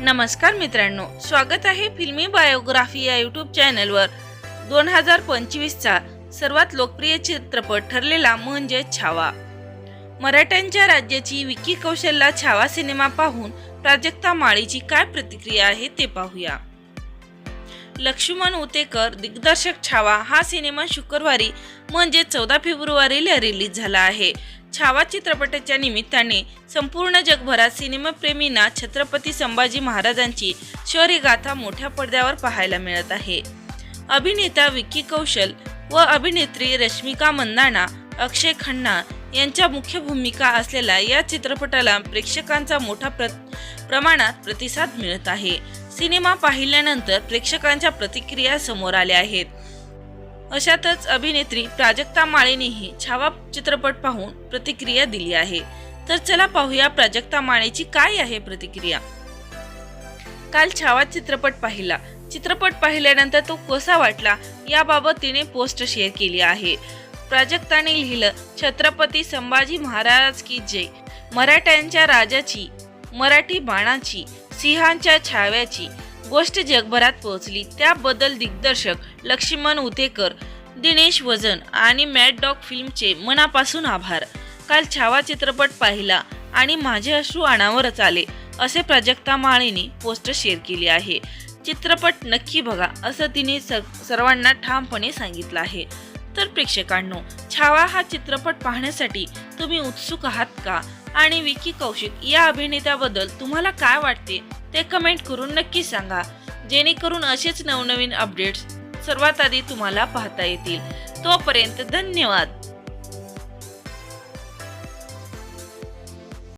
नमस्कार मित्रांनो स्वागत आहे फिल्मी बायोग्राफी या यूट्यूब चॅनलवर. दोन हजार पंचवीसचा सर्वात लोकप्रिय चित्रपट ठरलेला म्हणजे छावा. मराठ्यांच्या राज्याची विकी कौशलला छावा सिनेमा पाहून प्राजक्ता माळीची काय प्रतिक्रिया आहे ते पाहूया. लक्ष्मण उतेकर दिग्दर्शक छावा हा सिनेमा शुक्रवारी म्हणजे चौदा फेब्रुवारीला रिलीज झाला आहे. छावा चित्रपटाच्या निमित्ताने संपूर्ण जगभरात सिनेमाप्रेमींना छत्रपती संभाजी महाराजांची शौर्यगाथा मोठ्या पडद्यावर पाहायला मिळत आहे. अभिनेता विक्की कौशल व अभिनेत्री रश्मिका मंदाना अक्षय खन्ना यांच्या मुख्य भूमिका असलेल्या या चित्रपटाला प्रेक्षकांचा मोठा प्र प्रमाणात प्रतिसाद मिळत आहे. सिनेमा पाहिल्यानंतर प्रेक्षकांच्या प्रतिक्रिया समोर आल्या आहेत. अशातच अभिनेत्री प्राजक्ता माळेनेही छावा चित्रपट पाहून प्रतिक्रिया दिली आहे. तर चला पाहूया प्राजक्ता माळेची काय आहे प्रतिक्रिया. काल छावा चित्रपट पाहिला. चित्रपट पाहिल्यानंतर तो कसा वाटला याबाबत तिने पोस्ट शेअर केली आहे. प्राजक्ताने लिहिलं छत्रपती संभाजी महाराज की जय. मराठ्यांच्या राजाची मराठी बाणाची सिंहांच्या छाव्याची गोष्ट जगभरात पोहोचली. त्याबद्दल दिग्दर्शक लक्ष्मण उतेकर दिनेश वजन आणि मॅड डॉग फिल्मचे मनापासून आभार. काल छावा चित्रपट पाहिला आणि माझे अश्रू अनावरच आले असे प्राजक्ता माळेने पोस्ट शेअर केली आहे. चित्रपट नक्की बघा असं तिने स- सर्वांना ठामपणे सांगितलं आहे. तर प्रेक्षकांनो छावा हा चित्रपट पाहण्यासाठी तुम्ही उत्सुक आहात का? आणि विकी कौशिक या अभिनेत्याबद्दल तुम्हाला काय वाटते? ते कमेंट करून नक्की सांगा. जेणेकरून असेच नवनवीन अपडेट्स सर्वात आधी तुम्हाला पाहता येतील. तोपर्यंत धन्यवाद.